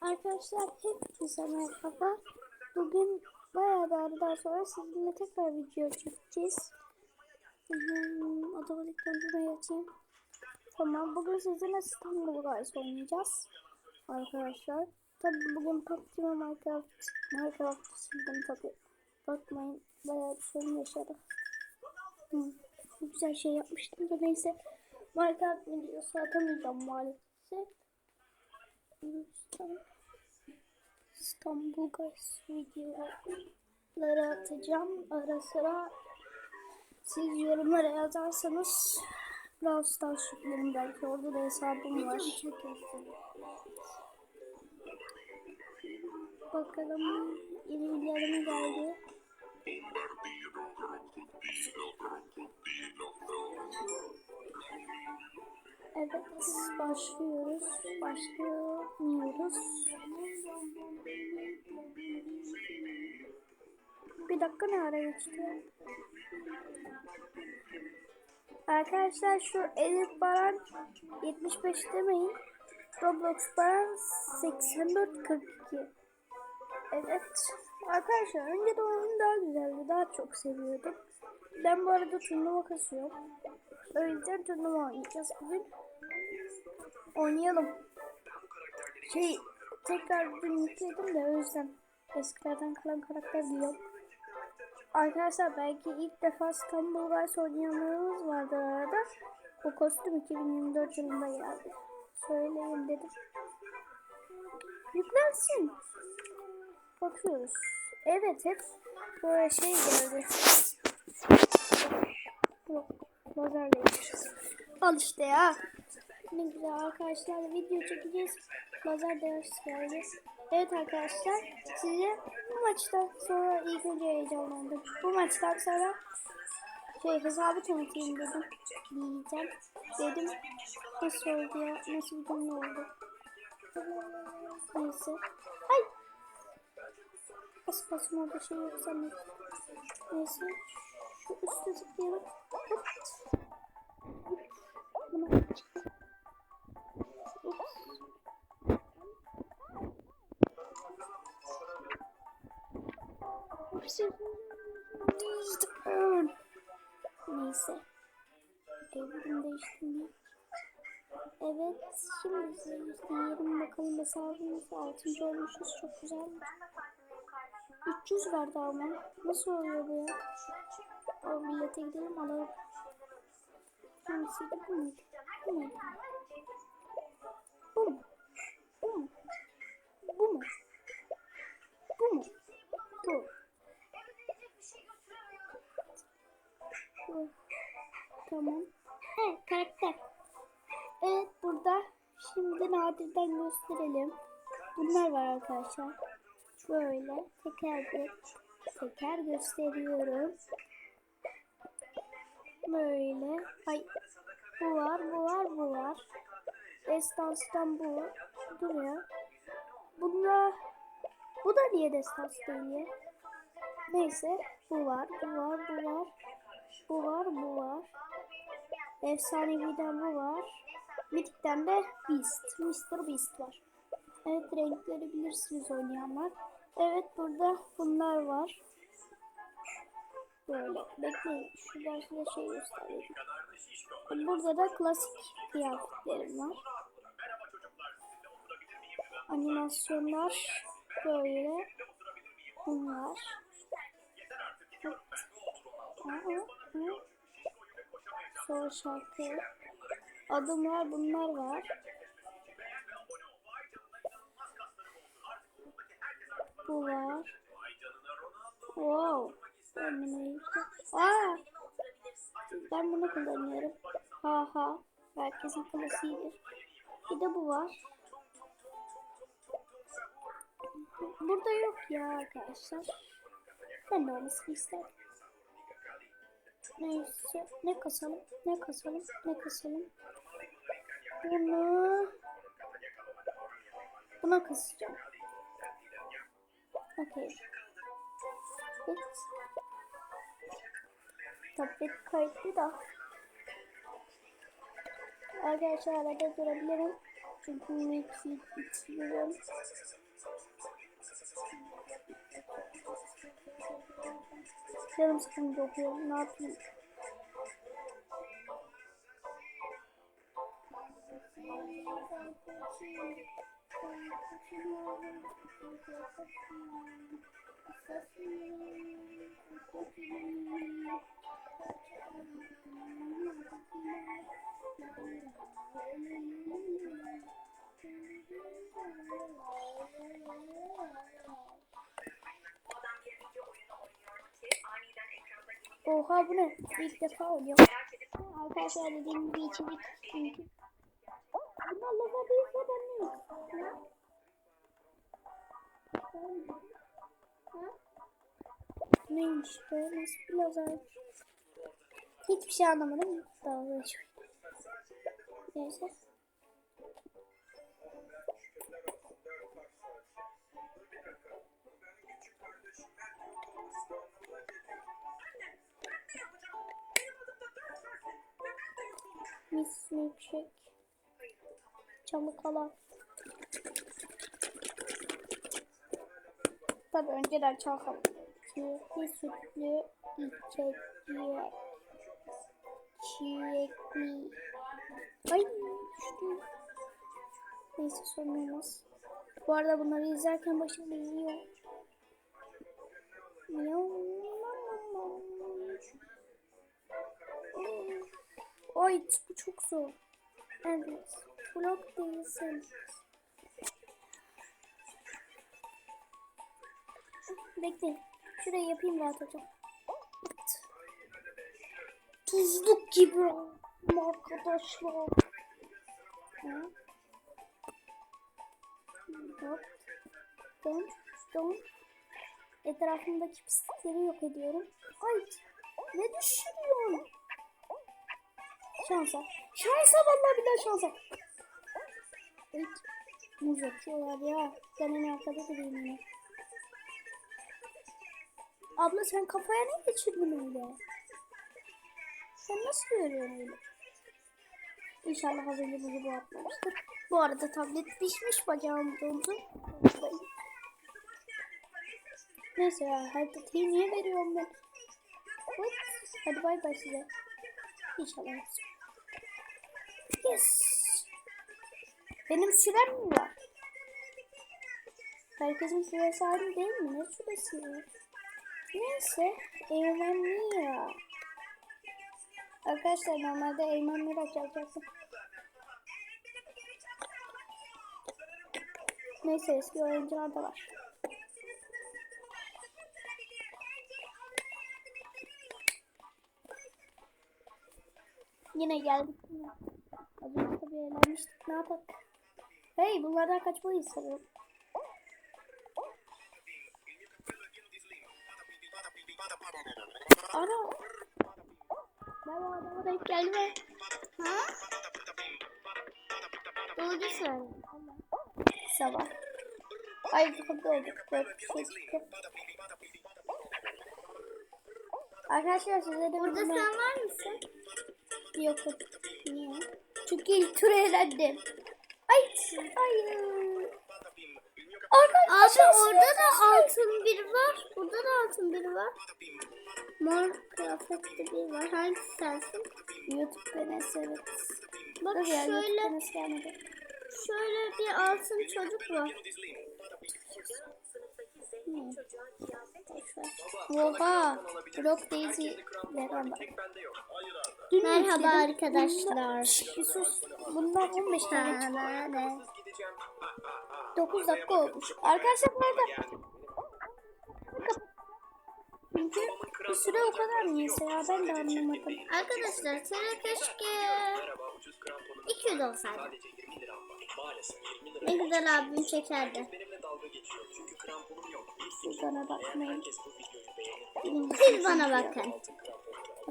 Arkadaşlar hepinize merhaba. Bugün bayağı bir aradan sonra sizinle tekrar video çekeceğiz. Otomatik döndürmeyi açayım. Tamam bugün sizinle İstanbul Guys oynayacağız. Arkadaşlar. Tabi bugün PUBG ve Minecraft, Minecraft sildim tabi. Bakmayın bayağı bir sorun yaşadık. Hmm, güzel şey yapmıştım da neyse. Minecraft videosu atamayacağım maalesef. İstanbul Guys videoları atacağım. Ara sıra siz yorumlara yazarsanız Brawl Stars yüklerim belki orada da hesabım var. Bakalım ilerime geldi. Evet başlıyoruz. Başlıyoruz. Bir dakika ne ara geçti? Arkadaşlar şu Elif Baran 75 demeyin. Roblox Baran 8442. Evet. Arkadaşlar önce de oyun daha güzeldi. Daha çok seviyordum. Ben bu arada turnuva kasıyorum. O yüzden turnuva oynayacağız bugün. Oynayalım. Şey tekrar dün yükledim de o yüzden eskilerden kalan karakter diyorum. Arkadaşlar belki ilk defa İstanbul Guys oynayanlarımız vardır arada. Bu kostüm 2024 yılında geldi. Söyleyeyim dedim. Yüklensin. Bakıyoruz. Evet hep böyle şey geldi. Yok. Lazer değiştiririz. Al işte ya. Ne güzel arkadaşlar video çekeceğiz. Lazer değiştiririz geldi. Evet arkadaşlar size bu maçtan sonra ilk önce heyecanlandım. Bu maçtan sonra şey hesabı tanıtayım dedim. Diyeceğim. Dedim nasıl oldu ya? Nasıl bir gün oldu? Neyse. Ay! Bas basma orada şey yok sanırım. Neyse. Şu üstte zıplayalım. Hop. Buna Ups. Neyse. Evrim değiştirmiyor. Evet, şimdi göstereyim bakalım hesabımızda 6. olmuşuz. Çok güzel. 300 verdi ama. Nasıl oluyor bu ya? O millete gidelim alalım. Bu muydu? Bu muydu? Bu mu? Bu mu? Nadirden gösterelim. Bunlar var arkadaşlar. Böyle teker teker gösteriyorum. Böyle. Ay bu var, bu var, bu var. Destanstan bu. Duruyor. Bunda bu da niye destans değil ya? Neyse bu var, bu var, bu var. Bu var, bu var. Efsaneviden bu var. Mythic'ten de Beast. Mr. Beast var. Evet renkleri bilirsiniz oynayanlar. Evet burada bunlar var. Böyle bekleyin. Şuradan size şey göstereyim. Burada da klasik kıyafetlerim var. Animasyonlar böyle. Bunlar. Sonra şarkı. Adımlar bunlar var. Bu var. Wow. Ben bunu Aa! Ben bunu kullanıyorum. Ha ha. Herkesin klasiğidir. Bir de bu var. Burada yok ya arkadaşlar. Ben de olmasını isterim. Neyse. Ne kasalım? Ne kasalım? Ne kasalım? Bunu... Buna kasacağım. Okey. Evet. Tablet kayıtlı da. Arkadaşlar arada durabilirim. Çünkü hepsi içiyorum. Canım sıkıntı okuyorum. Ne yapayım? Oha bu ne? İlk defa edip Arkadaşlar dediğim gibi içerik çünkü. Ben neyim? Ha? Ha? Neymiş be? Nasıl bir lazer? Hiçbir şey anlamadım. Dalga. Neyse. Mis milkshake. Çalıkalar. Tabii önceden çalkalım. Çilekli sütlü içecek. Çilekli. Ay düştüm. Neyse sorun olmaz. Bu arada bunları izlerken başım dönüyor. Ay bu çok zor. Evet. Blok değilsin. Bekle. Şurayı yapayım rahat hocam. Tuzluk gibi arkadaşlar. Ha? Hop. Dön. Dön. Etrafımdaki pislikleri yok ediyorum. Ay. Ne düşürüyorsun? Şansa. Şansa vallahi billahi şansa. Evet. Muz atıyorlar ya. Ben en arkada durayım yine. Abla sen kafaya ne geçirdin öyle? Sen nasıl görüyorsun öyle? İnşallah az önce bu atmamıştır. Bu arada tablet pişmiş bacağım dondu. Neyse ya haritayı niye veriyorum ben? Hadi bay bay size. İnşallah. Yes. Benim sürem mi var? Herkesin süresi aynı değil mi? Ne süresi var? Neyse. Eymen Mira. Arkadaşlar normalde Eymen Mira çalacaktım. Neyse eski oyuncular da var. Yine geldik. Az önce tabii eğlenmiştik. Ne yapalım? Hey bunlardan kaçmalıyız sanırım. Ana. Ben o adama denk gelme. Ha? Doğru söyle. Sabah. Ay kapı olduk. Dört şey çıktı. Arkadaşlar size de Burada sen var mısın? Yok yok. Niye? Çünkü ilk tur eğlendim. Ay hayır. Arkadaşlar Abi orada da altın biri var. Burada da altın biri var. Mor kıyafetli biri var. Hangisi sensin? YouTube Enes evet. Bak Dur ya şöyle şöyle bir altın çocuk var. Hmm. Oha. Rock Daisy Leron var. Dün Merhaba yükledim. arkadaşlar. Bir sus. Bundan 15 tane çıktı. Nerede? 9 dakika olmuş. Arkadaşlar arada çünkü bu süre o kadar niyeyse ya ben de anlamadım. Arkadaşlar sana keşke 200 olsaydı. Ne güzel abim çekerdi. Siz bana bakmayın. Siz bana bakın.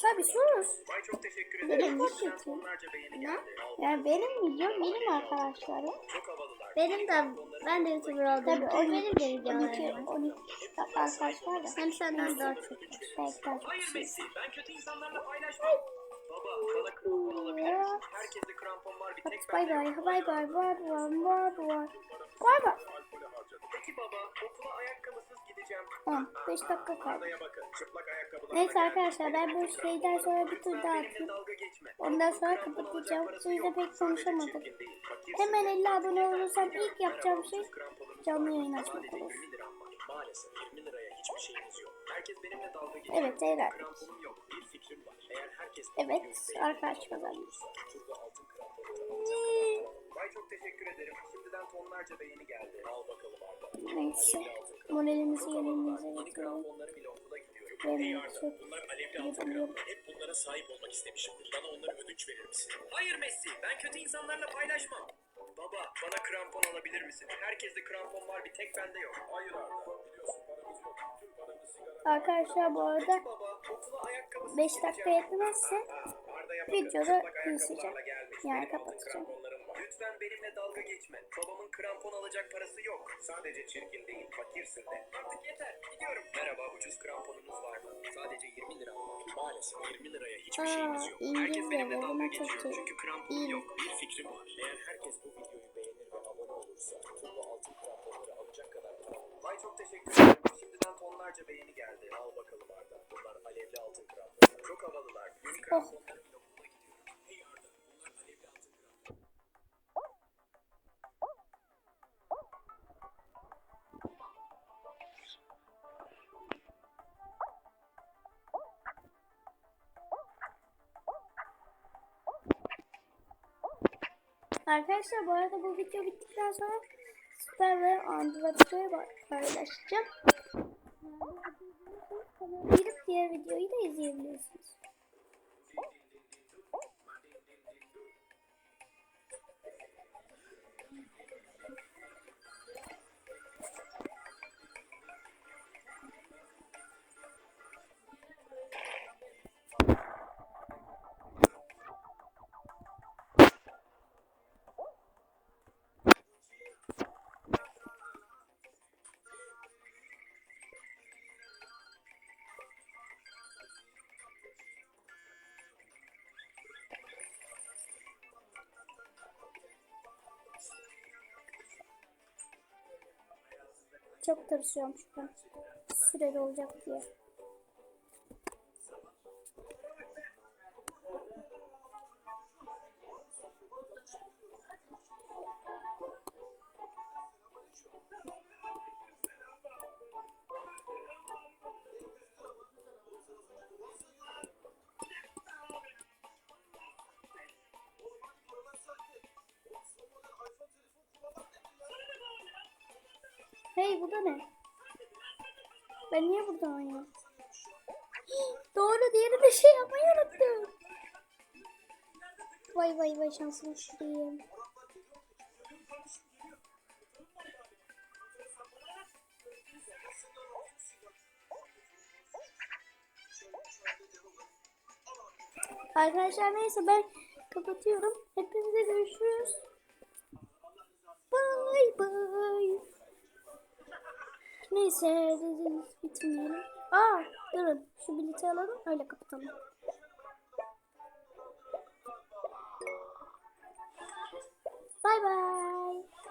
Tabii sus. çok teşekkür Benim ettim. Ne? Yani benim videom benim arkadaşlarım. Benim de ben de YouTuber oldum. Tabii Benim 12, de 12, videolarım var. 12 arkadaş var da. Hem senden daha çok. Çok Hayır. Messi, ben kötü insanlarla paylaşmam. Baba bana alabilir misin? Herkeste krampon var bir tek Bay bay bay bay var var var var. Var var. Peki baba okula ayakkabısız gideceğim. 10 5 dakika kaldı. Neyse arkadaşlar ben bu şeyden sonra bir tur daha atayım. Ondan sonra kapatacağım. Sizle yok. pek konuşamadık. Hemen 50 abone olursam ilk yapacağım şey canlı yayın açmak olur. 20 liram var. Maalesef 20 liraya hiçbir şeyimiz yok. Herkes benimle dalga geçiyor. Evet, herhalde. Kramponum yok. Bir fikrim var. Eğer herkes Evet, arkadaş olursa, turda altın kramponları alacak kadar param var. Vay çok teşekkür ederim. Şimdiden tonlarca beğeni geldi. Al bakalım Arda. Neyse. Moralimizi yerimize Yeni getirelim. kramponlarım ile okula gidiyorum. Bunlar alevli altın. Hep bunlara sahip olmak istemişimdir. Bana onları ödünç verir misin? Hayır Messi, ben kötü insanlarla paylaşmam. Baba, bana krampon alabilir misin? Herkeste krampon var, bir tek bende yok. Hayır Arda, biliyorsun paramız yok. Tüm paramız sigara. Arkadaşlar bu arada Peki baba, okula ayakkabısız 5 dakika gideceğim. yetmezse Aa, Arda'ya bakın, videoda ayakkabılarla gelmiş. Yani Benim altın kapatacağım. Lütfen benimle dalga geçme. Babamın krampon alacak parası yok. Sadece çirkin değil, fakirsin de. Artık yeter, gidiyorum. Merhaba, ucuz kramponunuz var mı? Sadece 20 lira. Maalesef 20 liraya hiçbir Aa, şeyimiz yok. Herkes benimle dalga geçiyor. Çünkü kramponum yok. Bir fikrim var. Eğer herkes bu videoyu beğenir ve abone olursa, turbo altın kramponları alacak kadar param var. Vay çok teşekkür ederim. Şimdiden tonlarca beğeni geldi. Al bakalım Arda. Bunlar alevli altın kramponlar. Çok havalılar. Yeni kramponlarımla Arkadaşlar bu arada bu video bittikten sonra Süper ve Android'e paylaşacağım. Girip diğer videoyu da izleyebilirsiniz. Çok tırsıyorum şu an. Süreli olacak diye. Hey bu da ne? Ben niye buradan oynuyorum? Doğru diğeri de şey yapmayı unuttum. Vay vay vay şanslı şurayım. Arkadaşlar neyse ben kapatıyorum. Hepinize görüşürüz. Bye bye. Neyse bitmeyelim. Aa durun şu bileti alalım öyle kapatalım. Bye bye.